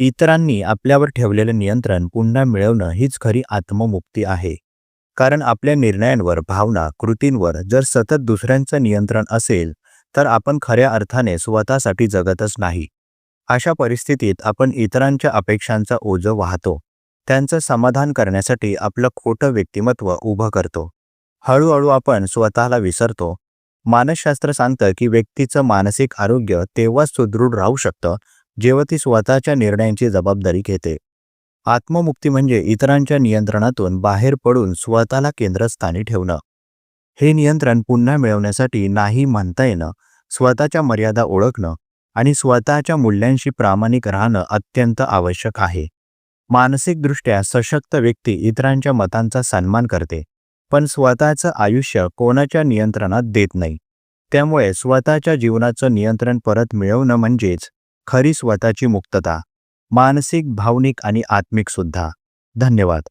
इतरांनी आपल्यावर ठेवलेलं नियंत्रण पुन्हा मिळवणं हीच खरी आत्ममुक्ती आहे. कारण आपल्या निर्णयांवर भावना कृतींवर जर सतत दुसऱ्यांचं नियंत्रण असेल तर आपण खऱ्या अर्थाने स्वतःसाठी जगतच नाही. अशा परिस्थितीत आपण इतरांच्या अपेक्षांचा ओझं वाहतो. त्यांचं समाधान करण्यासाठी आपलं खोटं व्यक्तिमत्व उभं करतो. हळूहळू आपण स्वतःला विसरतो. मानसशास्त्र सांगतं की व्यक्तीचं मानसिक आरोग्य तेव्हाच सुदृढ राहू शकतं जेव्हा ती स्वतःच्या निर्णयांची जबाबदारी घेते. आत्ममुक्ती म्हणजे इतरांच्या नियंत्रणातून बाहेर पडून स्वतःला केंद्रस्थानी ठेवणं. हे नियंत्रण पुन्हा मिळवण्यासाठी नाही म्हणता येणं स्वतःच्या मर्यादा ओळखणं आणि स्वतःच्या मूल्यांशी प्रामाणिक राहणं अत्यंत आवश्यक आहे. मानसिकदृष्ट्या सशक्त व्यक्ती इतरांच्या मतांचा सन्मान करते पण स्वतःचं आयुष्य कोणाच्या नियंत्रणात देत नाही. त्यामुळे स्वतःच्या जीवनाचं नियंत्रण परत मिळवणं म्हणजेच खरी स्वतःची मुक्तता मानसिक भावनिक आणि आत्मिक सुद्धा. धन्यवाद.